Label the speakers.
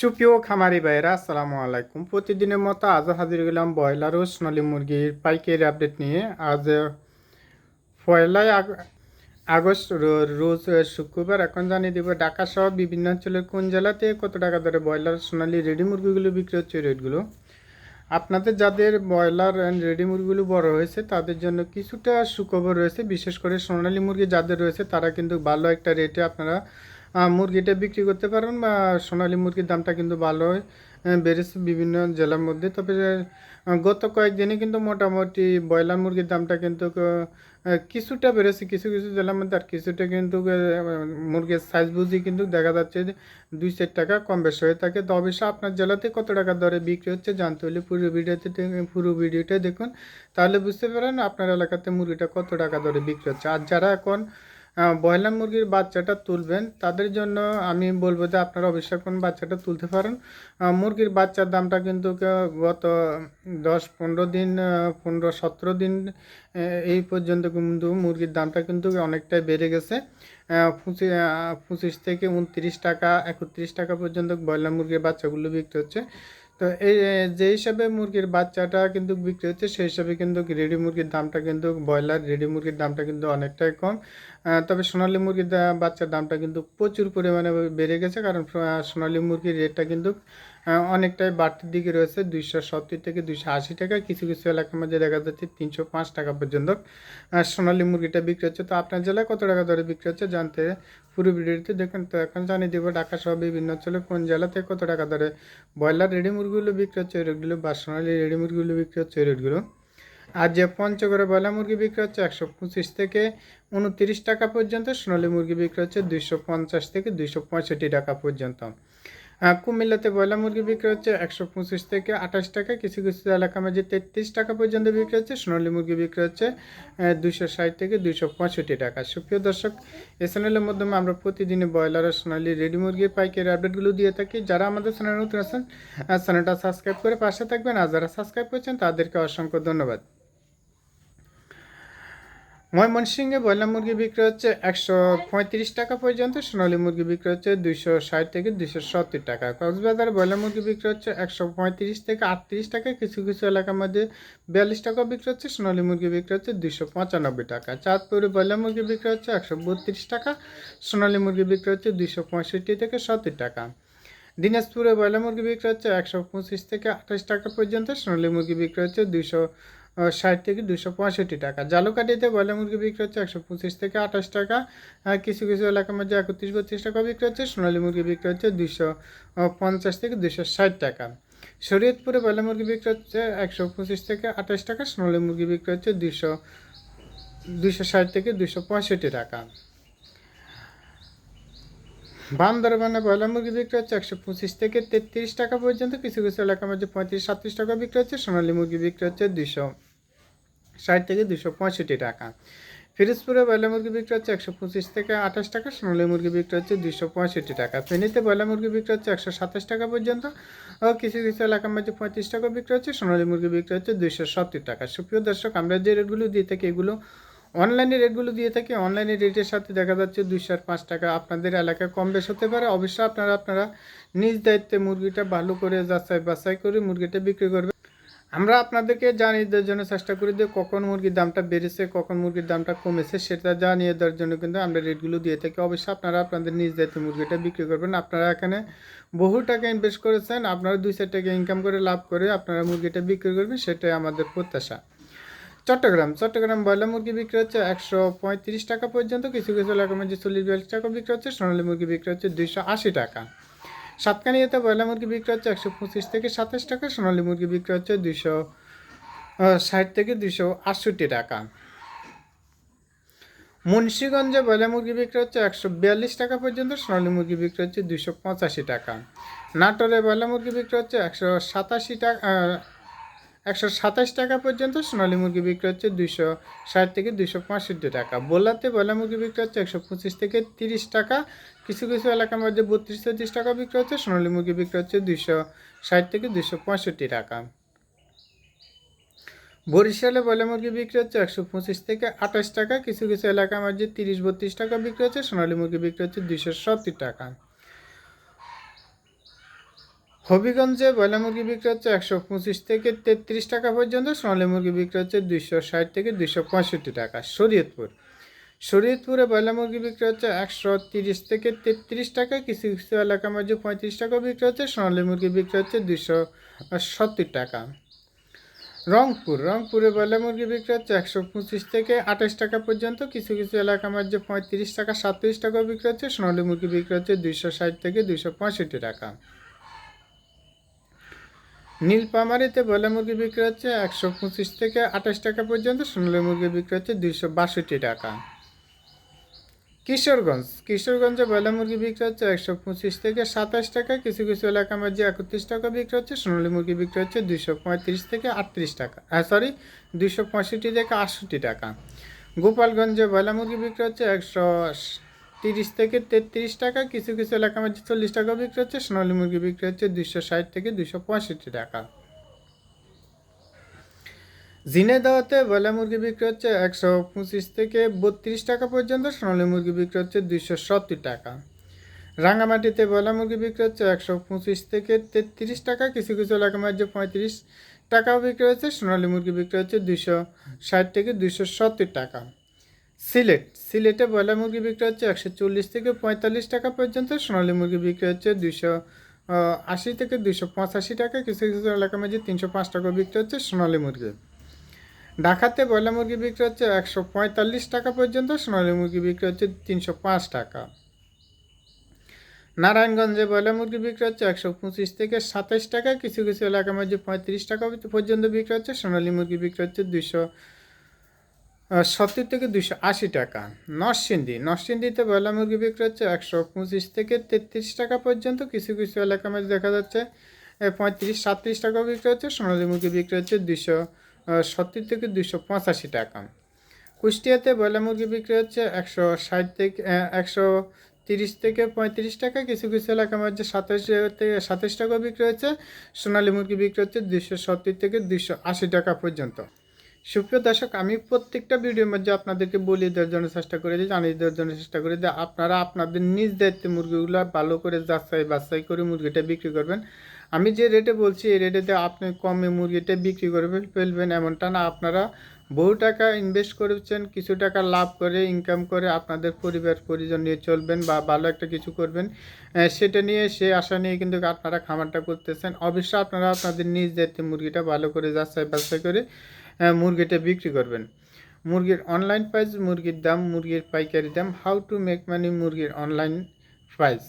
Speaker 1: সুপ্রিয় খামারি ভাইরা আসসালামু আলাইকুম। প্রতিদিনের মতো আজও হাজির গেলাম ব্রয়লার ও সোনালী মুরগির পাইকারি আপডেট নিয়ে। আজ পয়লাই আগ- আগস্ট রোজ শুক্রবার এখন জানিয়ে দিব ঢাকা সহ বিভিন্ন অঞ্চলের কোন জেলাতে কত টাকা ধরে ব্রয়লার সোনালী রেডি মুরগিগুলো বিক্রি হচ্ছে রেটগুলো? আপনাদের যাদের ব্রয়লার অ্যান্ড রেডি মুরগিগুলো বড় হয়েছে, তাদের জন্য কিছুটা সুখবর রয়েছে। বিশেষ করে সোনালী মুরগি যাদের রয়েছে, তারা কিন্তু ভালো একটা রেটে আপনারা মুরগিটা বিক্রি করতে পারেন বা সোনালী মুরগির দামটা কিন্তু ভালোই বেড়েছে বিভিন্ন জেলার মধ্যে। তবে গত কয়েকদিনে কিন্তু মোটামুটি ব্রয়লার মুরগির দামটা কিন্তু কিছুটা বেড়েছে, কিছু কিছু জেলার মধ্যে আর কিছুটা কিন্তু মুরগির সাইজ বুঝি কিন্তু দেখা যাচ্ছে যে দুই চার টাকা কম বেশি হয়ে থাকে। তো অবশ্যই আপনার জেলাতে কত টাকা দরে বিক্রি হচ্ছে জানতে হলে পুরো ভিডিওতে পুরো ভিডিওটা দেখুন। তাহলে বুঝতে পারেন আপনার এলাকাতে মুরগিটা কত টাকা দরে বিক্রি হচ্ছে। আর যারা এখন ব্রয়লার মুরগির বাচ্চাটা তুলবেন তাদের জন্য আমি বলব যে আপনারা অবশ্যই এখন বাচ্চাটা তুলতে পারেন। মুরগির বাচ্চার দামটা কিন্তু গত দশ পনেরো দিন পনেরো সতেরো দিন এই পর্যন্ত কিন্তু মুরগির দামটা কিন্তু অনেকটাই বেড়ে গেছে। আহ, পঁচি- আহ, পঁচিশ থেকে উনত্রিশ টাকা একত্রিশ টাকা পর্যন্ত ব্রয়লার মুরগির বাচ্চাগুলো বিক্রি হচ্ছে। তো এই যে হিসাবে মুরগির বাচ্চাটা কিন্তু বিক্রি হচ্ছে, সেই হিসাবে কিন্তু রেডি মুরগির দামটা কিন্তু, ব্রয়লার রেডি মুরগির দামটা কিন্তু অনেকটাই কম। তবে সোনালী মুরগির বাচ্চার দামটা কিন্তু প্রচুর পরিমাণে বেড়ে গেছে, কারণ সোনালি মুরগির রেটটা কিন্তু অনেকটাই বাড়তির দিকে রয়েছে, দুইশো সত্তর থেকে দুইশো আশি টাকা। কিছু কিছু এলাকার মধ্যে দেখা যাচ্ছে তিনশো পাঁচ টাকা পর্যন্ত। সোনালী মুরগিটা বিক্রি হচ্ছে, তো আপনার জেলায় কত টাকা দরে বিক্রি হচ্ছে জানতে পুরো ভিডিওতে দেখুন। তো এখন জানিয়ে দেবো ঢাকা সহ বিভিন্ন অঞ্চলে কোন জেলাতে কত টাকা দরে ব্রয়লার রেডি মুরগিগুলো বিক্রি হচ্ছে রেটগুলো বা সোনালী রেডি মুরগিগুলো বিক্রি হচ্ছে রেটগুলো। আর যে পঞ্চগড়ে ব্রয়লার মুরগি বিক্রি হচ্ছে একশো পঁচিশ থেকে উনত্রিশ টাকা পর্যন্ত, সোনালী মুরগি বিক্রি হচ্ছে দুইশো পঞ্চাশ থেকে দুইশো পঁয়ষট্টি টাকা পর্যন্ত। কুমিল্লাতে ব্রয়লার মুরগি বিক্রি হচ্ছে একশো পঁচিশ থেকে আঠাশ টাকা। কিছু কিছু এলাকা মাঝে তেত্রিশ টাকা পর্যন্ত বিক্রি হচ্ছে। সোনালী মুরগি বিক্রি হচ্ছে দুশো ষাট থেকে দুইশো পঁয়ষট্টি টাকা। সুপ্রিয় দর্শক এই চ্যানেলের মাধ্যমে আমরা প্রতিদিনই ব্রয়লার আর সোনালী রেডি মুরগির পাইকারি আপডেটগুলো দিয়ে থাকি। যারা আমাদের চ্যানেল নতুন আছেন চ্যানেলটা সাবস্ক্রাইব করে পাশে থাকবেন। আর যারা সাবস্ক্রাইব করছেন, তাদেরকে অসংখ্য ধন্যবাদ। ময়মনসিংহে ব্রয়লার মুরগি বিক্রি হচ্ছে একশো পঁয়ত্রিশ টাকা পর্যন্ত, সোনালী মুরগি বিক্রি হচ্ছে দুইশো ষাট থেকে দুইশো সত্তর টাকা। কক্সবাজার ব্রয়লার মুরগি বিক্রি হচ্ছে একশো পঁয়ত্রিশ থেকে আটত্রিশ টাকা, কিছু কিছু এলাকার মধ্যে বিয়াল্লিশ টাকা বিক্রি হচ্ছে, সোনালী মুরগি বিক্রি হচ্ছে দুইশো পঁচানব্বই টাকা। চাঁদপুরে ব্রয়লার মুরগি বিক্রি হচ্ছে একশো বত্রিশ টাকা, সোনালী মুরগি বিক্রি হচ্ছে দুইশো পঁয়ষট্টি থেকে সত্তর টাকা। দিনাজপুরে ব্রয়লার মুরগি বিক্রি হচ্ছে একশো পঁচিশ থেকে আঠাশ টাকা পর্যন্ত, সোনালী মুরগি বিক্রি হচ্ছে দুইশো ষাট থেকে দুশো পঁয়ষট্টি টাকা। জালুকাটিতে ব্রয়লার মুরগি বিক্রি হচ্ছে একশো পঁচিশ থেকে আঠাশ টাকা। কিছু কিছু এলাকার মধ্যে একত্রিশ বত্রিশ টাকা বিক্রি হচ্ছে। সোনালী মুরগি বিক্রি হচ্ছে দুশো পঞ্চাশ থেকে দুশো ষাট টাকা। শরীয়তপুরে ব্রয়লার মুরগি বিক্রি হচ্ছে একশো পঁচিশ থেকে আঠাশ টাকা। সোনালী মুরগি বিক্রি হচ্ছে দুশো দুশো ষাট থেকে দুশো পঁয়ষট্টি টাকা। বান্দরবানে ব্রয়লার মুরগি বিক্রি হচ্ছে একশো পঁচিশ থেকে তেত্রিশ টাকা পর্যন্ত। কিছু কিছু এলাকার মধ্যে পঁয়ত্রিশ, সাতত্রিশ টাকা বিক্রি হচ্ছে। সোনালী মুরগি বিক্রি হচ্ছে দুশো ষাট থেকে দুশো পঁয়ষট্টি টাকা। ফিরোজপুরে ব্রয়লার মুরগি বিক্রি হচ্ছে একশো পঁচিশ থেকে আঠাশ টাকা, সোনালী মুরগি বিক্রি হচ্ছে দুশো পঁয়ষট্টি টাকা। ফেনীতে ব্রয়লার মুরগি বিক্রি হচ্ছে একশো সাতাশ টাকা পর্যন্ত ও কিছু কিছু এলাকার মধ্যে পঁয়ত্রিশ টাকা বিক্রি হচ্ছে, সোনালী মুরগি বিক্রি হচ্ছে দুশো সত্তর টাকা। সুপ্রিয় দর্শক, আমরা যে রেটগুলো দিয়ে থাকি এগুলো অনলাইনে রেটগুলো দিয়ে থাকি, অনলাইনে রেটের সাথে দেখা যাচ্ছে দুইশো আর পাঁচ টাকা। আপনাদের এলাকায় কম বেশ হতে পারে অবশ্যই আপনারা আপনারা নিজ দায়িত্বে মুরগিটা ভালো করে যাচাই বাছাই করে মুরগিটা বিক্রি করবে আমরা আপনাদেরকে জানিয়ে দেওয়ার জন্য চেষ্টা করি যে কখন মুরগির দামটা বেড়েছে, কখন মুরগির দামটা কমেছে, সেটা জানিয়ে দেওয়ার জন্য কিন্তু আমরা রেটগুলো দিয়ে থাকি। অবশ্যই আপনারা আপনাদের নিজ দায়িত্বে মুরগিটা বিক্রি করবেন। আপনারা এখানে বহু টাকা ইনভেস্ট করেছেন, আপনারা দুই চার টাকা ইনকাম করে লাভ করে আপনারা মুরগিটা বিক্রি করবেন, সেটাই আমাদের প্রত্যাশা। চট্টগ্রাম চট্টগ্রাম ব্রয়লার মুরগি বিক্রি হচ্ছে একশো পঁয়ত্রিশ টাকা পর্যন্ত, কিছু কিছু এলাকার মধ্যে চল্লিশ বিয়াল্লিশ টাকা বিক্রি হচ্ছে, সোনালী মুরগি বিক্রি হচ্ছে দুইশো আশি টাকা। সাতকানিয়াতে ব্রয়লার মুরগি বিক্রি হচ্ছে একশো পঁচিশ থেকে সাতাশ টাকা, সোনালী মুরগি বিক্রি হচ্ছে দুশো ষাট থেকে দুশো আটষট্টি টাকা। মুন্সীগঞ্জে ব্রয়লার মুরগি বিক্রি হচ্ছে একশো বিয়াল্লিশ টাকা পর্যন্ত, সোনালী মুরগি বিক্রি হচ্ছে দুশো পঁচাশি টাকা। নাটোরে ব্রয়লার মুরগি বিক্রি হচ্ছে একশো সাতাশি টাকা একশো সাতাশ টাকা পর্যন্ত সোনালী মুরগি বিক্রি হচ্ছে দুইশো ষাট থেকে দুইশো পঁয়ষট্টি টাকা। বোলাতে ব্রয়লার মুরগি বিক্রি হচ্ছে একশো পঁচিশ থেকে তিরিশ টাকা। কিছু কিছু এলাকার মধ্যে বত্রিশ তেত্রিশ টাকা বিক্রি হচ্ছে, সোনালী মুরগি বিক্রি হচ্ছে দুইশো ষাট থেকে দুইশো পঁয়ষট্টি টাকা। বরিশালে ব্রয়লার মুরগি বিক্রি হচ্ছে একশো পঁচিশ থেকে আঠাশ টাকা। কিছু কিছু এলাকার মধ্যে তিরিশ বত্রিশ টাকা বিক্রি হচ্ছে, সোনালী মুরগি বিক্রি হচ্ছে দুইশো সত্তর টাকা। হবিগঞ্জে ব্রয়লার মুরগি বিক্রি হচ্ছে একশো পঁচিশ থেকে তেত্রিশ টাকা পর্যন্ত, সোনালী মুরগি বিক্রি হচ্ছে দুইশো ষাট থেকে দুইশো পঁয়ষট্টি টাকা। শরীয়তপুর। শরীয়তপুরে ব্রয়লার মুরগি বিক্রি হচ্ছে একশো তিরিশ থেকে তেত্রিশ টাকা, কিছু কিছু এলাকার মধ্যে পঁয়ত্রিশ টাকা বিক্রি হচ্ছে, সোনালী মুরগি বিক্রি হচ্ছে দুইশো সত্তর টাকা। রংপুর। রংপুরে ব্রয়লার মুরগি বিক্রি হচ্ছে একশো পঁচিশ থেকে আঠাশ টাকা পর্যন্ত, কিছু কিছু এলাকার মধ্যে পঁয়ত্রিশ টাকা সাতত্রিশ টাকা বিক্রি হচ্ছে, সোনালী মুরগি বিক্রি হচ্ছে দুইশো ষাট থেকে দুইশো পঁয়ষট্টি টাকা। নীলপামারিতে ব্রয়লার মুরগি বিক্রি হচ্ছে একশো পঁচিশ থেকে আঠাশ টাকা পর্যন্ত, সোনালী মুরগি বিক্রি হচ্ছে দুইশো বাষট্টি টাকা। কিশোরগঞ্জ, কিশোরগঞ্জে ব্রয়লার মুরগি বিক্রি হচ্ছে একশো পঁচিশ থেকে সাতাশ টাকা, কিছু কিছু এলাকার মধ্যে একত্রিশ টাকা বিক্রি হচ্ছে, সোনালী মুরগি বিক্রি হচ্ছে দুইশো পঁয়ত্রিশ থেকে আটত্রিশ টাকা হ্যাঁ সরি দুইশো পঁয়ষট্টি থেকে আটষট্টি টাকা। গোপালগঞ্জে ব্রয়লার মুরগি বিক্রি হচ্ছে একশো তিরিশ থেকে তেত্রিশ টাকা, কিছু কিছু এলাকার মধ্যে চল্লিশ টাকা বিক্রি হচ্ছে, সোনালী মুরগি বিক্রি হচ্ছে দুইশো ষাট থেকে দুইশো পঁয়ষট্টি টাকা। জিনে ঝিনেদাওয়াতে বয়লা মুরগি বিক্রি হচ্ছে একশো পঁচিশ থেকে বত্রিশ টাকা পর্যন্ত, সোনালী মুরগি বিক্রি হচ্ছে দুইশো সত্তর টাকা। রাঙামাটিতে বয়লা মুরগি বিক্রি হচ্ছে একশো পঁচিশ থেকে তেত্রিশ টাকা, কিছু কিছু এলাকার মধ্যে পঁয়ত্রিশ টাকাও বিক্রি হচ্ছে, সোনালী মুরগি বিক্রি হচ্ছে দুইশো ষাট থেকে দুইশো সত্তর টাকা। সিলেট। সিলেটে ব্রয়লার মুরগি বিক্রি হচ্ছে একশো চল্লিশ থেকে পঁয়তাল্লিশ টাকা পর্যন্ত, সোনালী মুরগি বিক্রি হচ্ছে দুইশো আশি থেকে দুইশো পঁচাশি টাকা। কিছু কিছু এলাকার মধ্যে তিনশো পাঁচ টাকা বিক্রি হচ্ছে সোনালী মুরগি। ঢাকাতে ব্রয়লার মুরগি বিক্রি হচ্ছে একশো পঁয়তাল্লিশ টাকা পর্যন্ত, সোনালী মুরগি বিক্রি হচ্ছে তিনশো পাঁচ টাকা। নারায়ণগঞ্জে ব্রয়লার মুরগি বিক্রি হচ্ছে একশো পঁচিশ থেকে সাতাশ টাকা। কিছু কিছু এলাকার মধ্যে পঁয়ত্রিশ টাকা পর্যন্ত বিক্রি হচ্ছে, সোনালী মুরগি বিক্রি হচ্ছে দুইশো সত্তর থেকে দুশো আশি টাকা। নরসিংদী। নরসিংদীতে ব্রয়লার মুরগি বিক্রি হচ্ছে একশো পঁচিশ থেকে তেত্রিশ টাকা পর্যন্ত। কিছু কিছু এলাকার মধ্যে দেখা যাচ্ছে পঁয়ত্রিশ, সাতত্রিশ টাকা বিক্রি হচ্ছে। সোনালী মুরগি বিক্রি হচ্ছে দুশো সত্তর থেকে দুশো পঁচাশি টাকা। কুষ্টিয়াতে ব্রয়লার মুরগি বিক্রি হচ্ছে একশো ষাট থেকে একশো তিরিশ থেকে পঁয়ত্রিশ টাকা। কিছু কিছু এলাকার মধ্যে সাতাশ থেকে সাতাশ টাকা বিক্রি হচ্ছে। সোনালী মুরগি বিক্রি হচ্ছে দুশো সত্তর থেকে দুশো আশি টাকা পর্যন্ত। সুপ্রিয় দর্শক, আমি প্রত্যেকটা ভিডিওর মধ্যে আপনাদেরকে বলে দেওয়ার জন্য চেষ্টা করে দিই জানিয়ে দেওয়ার জন্য চেষ্টা করে যে আপনারা আপনাদের নিজ দায়িত্বে মুরগিগুলো ভালো করে যাচাই বাছাই করে মুরগিটা বিক্রি করবেন। আমি যে রেটে বলছি, এই রেটেতে আপনি কমে মুরগিটা বিক্রি করে ফেলবেন এমনটা না। আপনারা বহু টাকা ইনভেস্ট করেছেন, কিছু টাকা লাভ করে ইনকাম করে আপনাদের পরিবার, পরিজন নিয়ে চলবেন বা ভালো একটা কিছু করবেন সেটা নিয়ে সে আশা নিয়ে কিন্তু আপনারা খামারটা করতেছেন। অবশ্যই আপনারা আপনাদের নিজ দায়িত্বে মুরগিটা ভালো করে যাচাই বাছাই করে মুরগিটা বিক্রি করবেন। মুরগির অনলাইন প্রাইস মুরগির দাম, মুরগির পাইকারি দাম হাউ টু মেক মানি মুরগির অনলাইন প্রাইস